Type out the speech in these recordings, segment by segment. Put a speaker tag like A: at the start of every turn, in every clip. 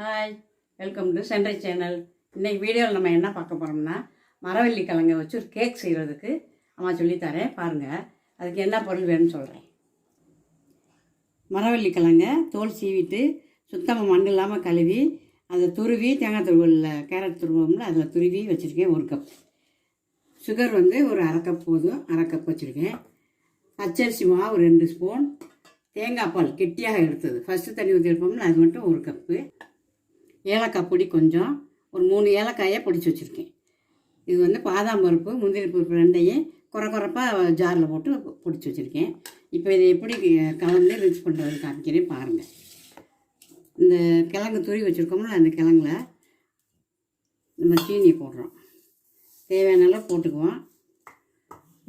A: Hi welcome to சென்ட்ரை channel இன்றைக்கி வீடியோவில் நம்ம என்ன பார்க்க போகிறோம்னா மரவள்ளி கிழங்க வச்சு ஒரு கேக் செய்கிறதுக்கு அம்மா சொல்லித்தரேன் பாருங்கள் அதுக்கு என்ன பொருள் வேணும்னு சொல்கிறேன் மரவள்ளி கிழங்க தோல் சீவிட்டு சுத்தமாக மண் இல்லாமல் கழுவி அதை துருவி தேங்காய் துருவலில் கேரட் துருவோம்ல அதில் துருவி வச்சுருக்கேன் ஒரு கப் சுகர் வந்து ஒரு அரை கப் போதும் அரை கப் வச்சுருக்கேன். பச்சரிசி மாவு ஒரு ரெண்டு ஸ்பூன் தேங்காய் பால் கெட்டியாக எடுத்தது. ஃபஸ்ட்டு தண்ணி ஊற்றி எடுப்போம்ல அது மட்டும் ஒரு கப்பு ஏலக்காய் பொடி கொஞ்சம் ஒரு மூணு ஏலக்காயை பொடிச்சு வச்சுருக்கேன். இது வந்து பாதாம் பருப்பு முந்திரி பருப்பு ரெண்டையும் குறை குறைப்பாக ஜாரில் போட்டு பொடிச்சு வச்சுருக்கேன். இப்போ இதை எப்படி கலந்து மிக்ஸ் பண்ணுறது காமிக்கிறேன் பாருங்கள் இந்த கிழங்கு துருவி வச்சுருக்கோம்ல அந்த கிழங்குல நம்ம சீனியை போடுறோம். தேவையான அளவு போட்டுக்குவோம்.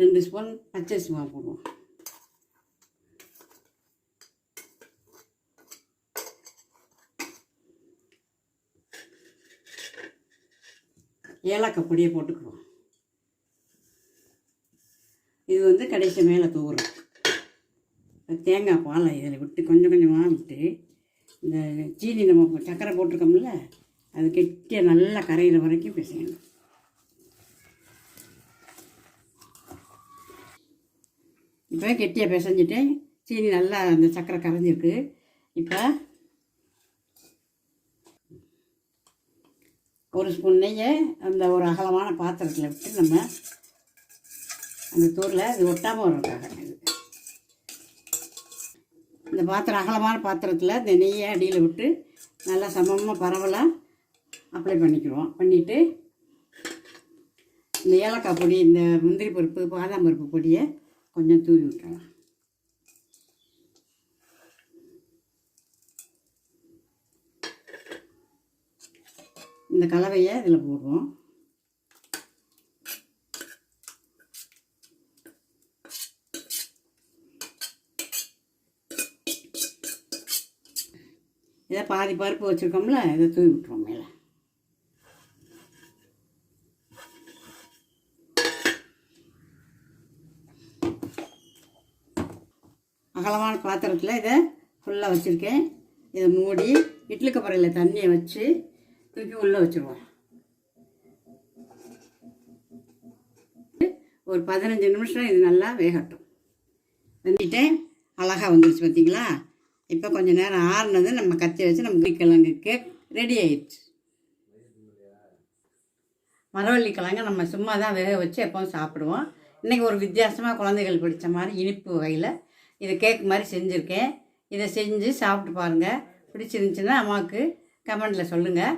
A: ரெண்டு ஸ்பூன் பச்சரிசி மாவு போடுவோம். ஏலக்காய் பொடியை போட்டுக்குவோம். இது வந்து கடைசி மேலே தூறும் தேங்காய் பாலை இதில் விட்டு கொஞ்சம் கொஞ்சமாக விட்டு இந்த சீனி நம்ம சக்கரை போட்டிருக்கோம்ல அது கெட்டிய நல்லா கரையிற வரைக்கும் பிசையணும். இப்போ கெட்டியாக பிசைஞ்சிட்டு சீனி நல்லா அந்த சக்கரை கரைஞ்சிருக்கு. இப்போ ஒரு ஸ்பூன் நெய்யை அந்த ஒரு அகலமான பாத்திரத்தில் விட்டு நம்ம அந்த தூரில் அது ஒட்டாமல் வரக்காக இது. இந்த பாத்திரம் அகலமான பாத்திரத்தில் இந்த நெய்யை அடியில் விட்டு நல்லா சமமாக பரவலாக அப்ளை பண்ணிக்கிறோம் பண்ணிவிட்டு இந்த ஏலக்காய் பொடி இந்த முந்திரி பருப்பு பாதாம் பருப்பு பொடியை கொஞ்சம் தூவி விட்டுறலாம். இந்த கலவையை இதில் போடுவோம். இதை பாதி பருப்பு வச்சுருக்கோம்ல இதை தூவி விட்டுருவோம் மேலே. அகலமான பாத்திரத்தில் இதை ஃபுல்லாக வச்சுருக்கேன். இதை மூடி இட்லி கப்பறையில் தண்ணியை வச்சு தூக்கி உள்ளே வச்சுருவோம். ஒரு பதினஞ்சு நிமிஷம் இது நல்லா வேகட்டும். வெந்துட்டு அழகாக வந்துருச்சு பார்த்தீங்களா? இப்போ கொஞ்சம் நேரம் ஆறுனது நம்ம கத்தி வச்சு நம்ம கிழங்கு கேக் ரெடி ஆயிடுச்சு. மரவள்ளி கிழங்கு நம்ம சும்மா தான் வேக வச்சு எப்போவும் சாப்பிடுவோம். இன்றைக்கி ஒரு வித்தியாசமாக குழந்தைகள் பிடிச்ச மாதிரி இனிப்பு வகையில் இதை கேக் மாதிரி செஞ்சுருக்கேன். இதை செஞ்சு சாப்பிட்டு பாருங்கள் பிடிச்சிருந்துச்சின்னா அம்மாவுக்கு கமெண்டில் சொல்லுங்கள்